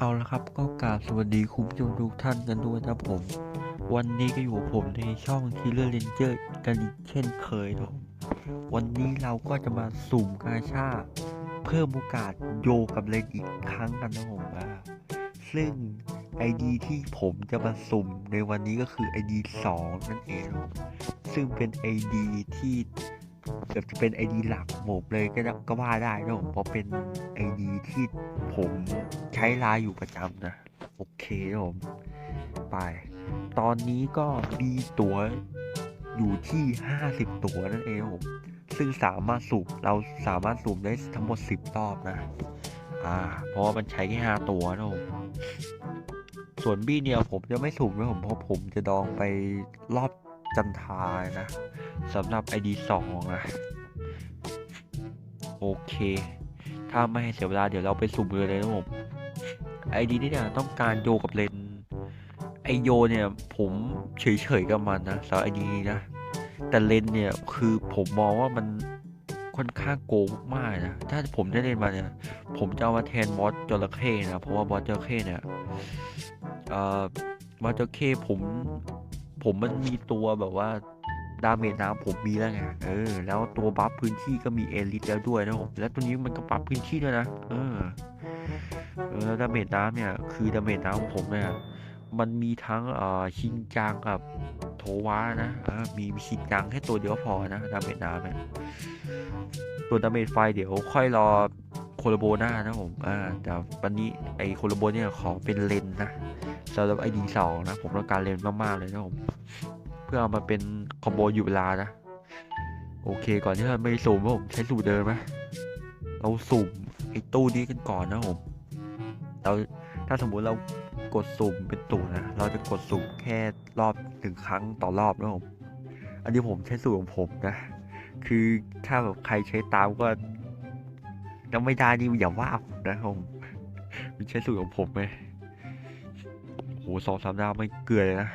เอาละครับก็กราบสวัสดีคุณผู้ชมทุกท่านกันด้วยนะผม วันนี้ก็อยู่กับผมในช่อง Killer Ranger กันอีกเช่นเคยนะผมวันนี้เราก็จะมาสุ่มกาชาเพิ่มโอกาสโยกับเลนอีกครั้งกันนะผมอ่าซึ่ง ID ที่ผมจะมาสุ่มในวันนี้ก็คือ ID 2นั่นเองครับซึ่งเป็น ID ที่เกือบจะเป็น ID หลักของผมเลยก็ก็ว่าได้นะผมเพราะเป็น ID ที่ผม ใช้ไลน์อยู่ประจำนะ โอเคครับผม ไป ตอนนี้ก็มีตั๋วอยู่ที่ 50 ตั๋วนั่นเองครับผม ซึ่งสามารถสุ่มเราสามารถสุ่มได้ทั้งหมด 10 รอบนะ อ่า เพราะว่ามันใช้แค่5ตัวนะผมส่วนบี้เนี่ยผมจะไม่สุ่มนะผมเพราะผมจะดองไปรอบจันทรานะสำหรับ ID 2นะโอเค ถ้าไม่ให้เสียเวลาเดี๋ยวเราไปสุ่มเลยเลยนะผม ID นี่เนี่ยต้องการโยกับเลนไอโยเนี่ยผมเฉยๆกับมันนะสำหรับ ID นี้นะ แต่เลนเนี่ยคือผมมองว่ามันค่อนข้างโกงมากนะ ถ้าผมได้เล่นมาเนี่ย ผมจะเอามาแทนบอสจระเข้นะ เพราะว่าบอสจระเข้เนี่ยเอ่อบอสจระเข้ผม ผมมันมีตัวแบบว่าดาเมจน้ำผมมีแล้วไง เออ แล้วตัวบัฟพื้นที่ก็มีเอลิทแล้วด้วยนะผม แล้วตัวนี้มันก็ปรับพื้นที่ด้วยนะ เออ เออแล้วดาเมจน้ำเนี่ย คือดาเมจน้ำของผมเนี่ย มันมีทั้งเอ่อชิงจังกับโทวานะมีชิงจังแค่ตัวเดียวพอนะดาเมจน้ำเนี่ยตัวดาเมจไฟเดี๋ยวค่อยรอโคโลโบหน้านะผมอ่าแต่วันนี้ไอโคโลโบเนี่ยขอเป็นเลนนะสำหรับไอดีสองนะ ผมต้องการเลนมากๆเลยนะผม เพื่อเอามาเป็นคอมโบอยู่เวลานะ โอเคก่อนที่เราไม่สุ่มผมใช้สูตรเดิมไหมเราสุ่มไอตู้นี้กันก่อนนะผม เราถ้าสมมุติเรากดสุ่มเป็นตู้นะเราจะกดสุ่มแค่รอบหนึ่งครั้งต่อรอบนะผมอันนี้ผมใช้สูตรของผมนะ คือถ้าแบบใครใช้ตามก็ยังไม่ได้นี่อย่าว่าผมนะผมมันใช้สูตรของผมไหมโหสองสามดาวไม่เกลือเลยนะ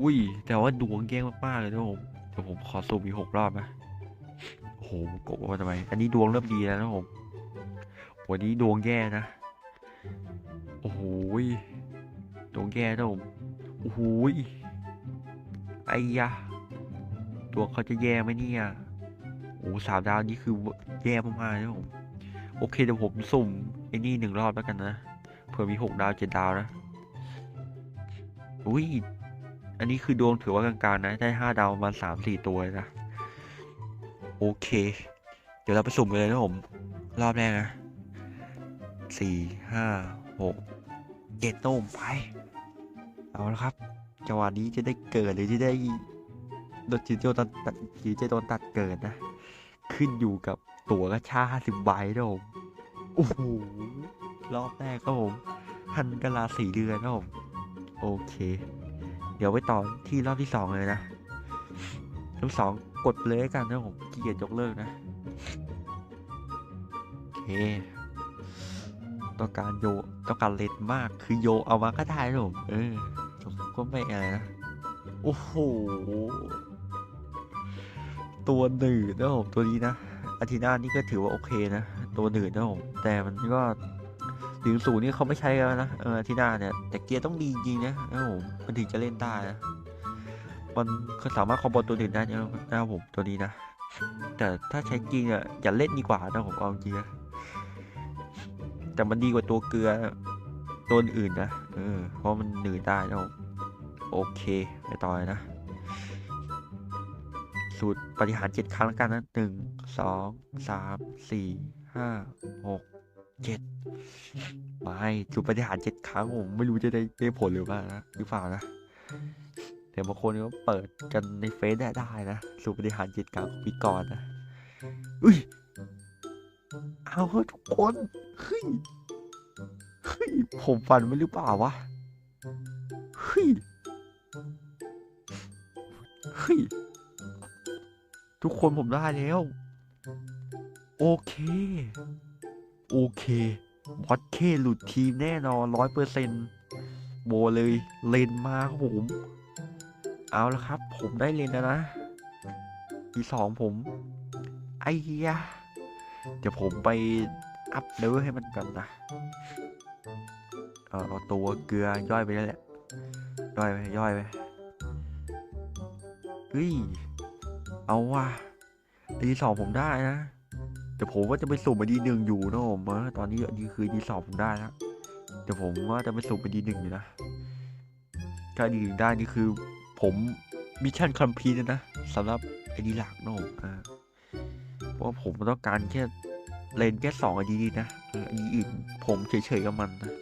อุ้ย แต่ว่าดวงแย่มากๆเลยนะผมเดี๋ยวผมขอสุ่มอีกหกรอบนะโอ้โหกดมาทำไม อันนี้ดวงเริ่มดีแล้วนะผมวันนี้ดวงแย่นะ โอ้โหยดวแย่นะผมโอ้โหยไอ้ยะดวเขาจะแย่ไหมเนี่ยโอ้สามดาวนี่คือแย่มากๆนะผมโอเคเดี๋ยวผมสุ่มไอ้นี่หนึ่งรอบแล้วกันนะเผื่อมีหกดาวเจ็ดดาวนะอุ้ยอันนี้คือดวงถือว่ากลางๆนะได้ห้าดาวประมาณสามสี่ตัวนะโอเค เดี๋ยวเราไปสุ่มกันเลยนะผม รอบแรกนะสี่ห้าหก เจ็ดโต้มไป เอาละครับจังหวะนี้จะได้เกิดหรือจะได้โดนจีโจตัดตัดจีเจโดนตัดเกิดนะ ขึ้นอยู่กับตั๋วกระชาห้าสิบใบนะผมโอ้โหรอบแรกครับผมพันกะลาสี่เดือนนะผมโอเค เดี๋ยวไปต่อที่รอบที่สองเลยนะรอบสองกดเลยกันนะผมเกียจยกเลิกนะโอเค ต้องการโยต้องการเลนมากคือโยเอามาก็ได้นะผมเออผมก็ไม่อะไรนะโอ้โหตัวหนืดนะผมตัวนี้นะอาทินานี่ก็ถือว่าโอเคนะ ตัวหนืดนะผมแต่มันก็ถึงศูนี่เขาไม่ใช้กันแล้วนะเอออาทินาเนี่ยแต่เกียร์ต้องดีจริงนะนะผมมันถึงจะเล่นได้นะมันก็สามารถคอมโบตัวอื่นได้นะนะผมตัวนี้นะแต่ถ้าใช้จริงอะอย่าเล่นดีกว่านะผมเอาจริงนะ แต่มันดีกว่าตัวเกลือตัวอื่นนะเออเพราะมันหนืดได้นะผมโอเคไปต่อยนะ สูตรปฏิหารเจ็ดครั้งแล้วกันนะหนึ่งสองสามสี่ห้าหกเจ็ดไม่สูตรปฏิหารเจ็ดครั้งผมไม่รู้จะได้ได้ผลหรือเปล่านะหรือเปล่านะแต่บางคนก็เปิดกันในเฟซได้ได้นะ สูตรปฏิหารเจ็ดครั้งของพี่กรณ์นะอุ้ย เอาเถอะทุกคนเฮ้ยเฮ้ยผมฝันไปหรือเปล่าวะเฮ้ยเฮ้ยทุกคนผมได้แล้ว โอเค โอเคบอสเคหลุดทีมแน่นอนร้อยเปอร์เซ็นต์โบเลยเลนมาครับผม เอาละครับ ผมได้เลนแล้วนะ ทีสองผม ไอ้ยะ เดี๋ยวผมไปอัพเลเวลให้มันกันนะเอาเอาตัวเกลือย่อยไปแล้วแหละย่อยไปย่อยไปเฮ้ยเอาว่ะดีสองผมได้นะแต่ผมว่าจะไปสุ่มไปดีหนึ่งอยู่นะผมเออตอนนี้ดีคือดีสองผมได้แล้วแต่ผมว่าจะไปสุ่มไปดีหนึ่งอยู่นะถ้าดีหนึ่งได้นี่คือผมมิชชั่นคัมพีนะนะสำหรับไอดีหลักนะผมอ่า เพราะว่าผมต้องการแค่เลนแค่สองไอดีนะเออไอดีอื่นผมเฉยๆกับมันนะ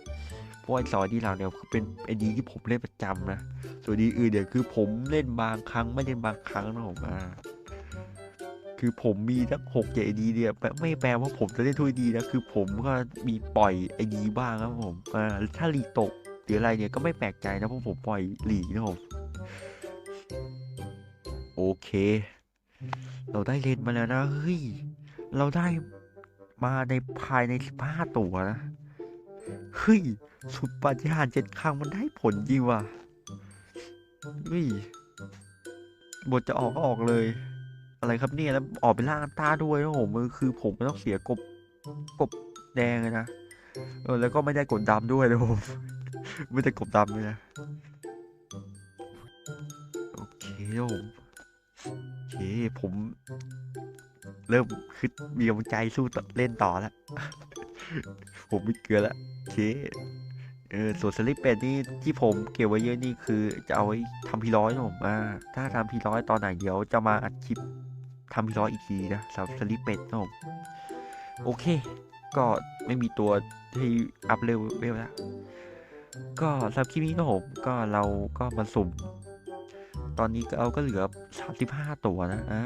เพราะไอสองไอดีหลักเนี่ยคือเป็นไอดีที่ผมเล่นประจำนะส่วนดีอื่นเนี่ยวคือผมเล่นบางครั้งไม่เล่นบางครั้งนะผมอ่าคือผมมีทั้งหกเจดีเนี่ยแปลไม่แปลว่าผมจะเล่นทุกดีนะคือผมก็มีปล่อยไอดีบ้างครับผมอ่าถ้าหลีตกหรืออะไรเนี่ยก็ไม่แปลกใจนะเพราะผมปล่อยหลีนะผมโอเค เราได้เลนมาแล้วนะ เฮ้ย เราได้มาในภายในสิบห้าตัวนะ เฮ้ย สุดปฏิหารเจ็ดครั้งมันได้ผลจริงว่ะ เฮ้ย บทจะออกก็ออกเลย อะไรครับเนี่ย แล้วออกไปล่างต้าด้วยนะผมมันคือผมไม่ต้องเสียกบ กบแดงเลยนะ เออ แล้วก็ไม่ได้กดดำด้วยนะผมไม่ได้กบดำเลยนะ โอเคครับผมโอ เค ผม เริ่มคือมีกำลังใจสู้เล่นต่อแล้ว ผมไม่เกลือแล้วโอเคเออส่วนสลิปเป็ดนี่ที่ผมเก็บไว้เยอะนี่คือจะเอาไว้ทำพีร้อยนะผมอ่าถ้าทำพีร้อยตอนไหนเดี๋ยวจะมาอัดคลิปทำพีร้อยอีกทีนะสำหรับสลิปเป็ดนะผมโอเค ก็ไม่มีตัวที่อัพเร็วเวลแล้วก็สำหรับคลิปนี้นะผมก็เราก็มาสุ่ม ตอนนี้เราก็เหลือ 35 ตัวนะอ่า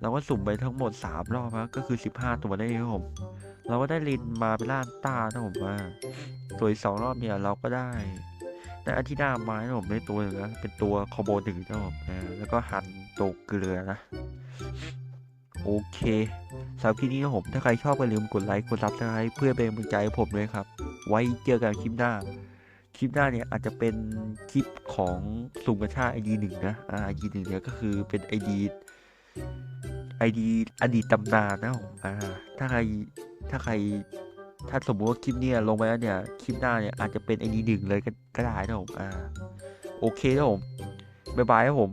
เราก็สุ่มไปทั้งหมด 3 รอบนะก็คือ 15 ตัวได้ครับผมเราก็ได้ลินมาเป็นล่านตานะผมว่าสวอีกสองรอบเนี่ยเราก็ได้ได้อาทิตย์หน้าไม้นะผมได้ตัวหนึ่งนะเป็นตัวคอโบหนึ่งนะผมแล้วก็หันโตวเกลือนะโอเคสำหรับคลิปนี้นะผม ถ้าใครชอบก็อย่าลืมกดไลค์ กดซับสไครต์เพื่อเป็นกำลังใจให้ผมด้วยครับ ไว้เจอกันคลิปหน้า คลิปหน้าเนี่ยอาจจะเป็นคลิปของสุ่มกระชาไอดีหนึ่งนะอ่าไอดีหนึ่งเนี่ยก็คือเป็นไอดีไอดีอดีตตำนานนะผมอ่าถ้าใครถ้าใครถ้าสมมติว่าคลิปเนี่ยลงไปแล้วเนี่ยคลิปหน้าเนี่ยอาจจะเป็นไอดีหนึ่งเลยก็ก็ได้นะผมอ่าโอเคนะผมบ๊ายบายครับผม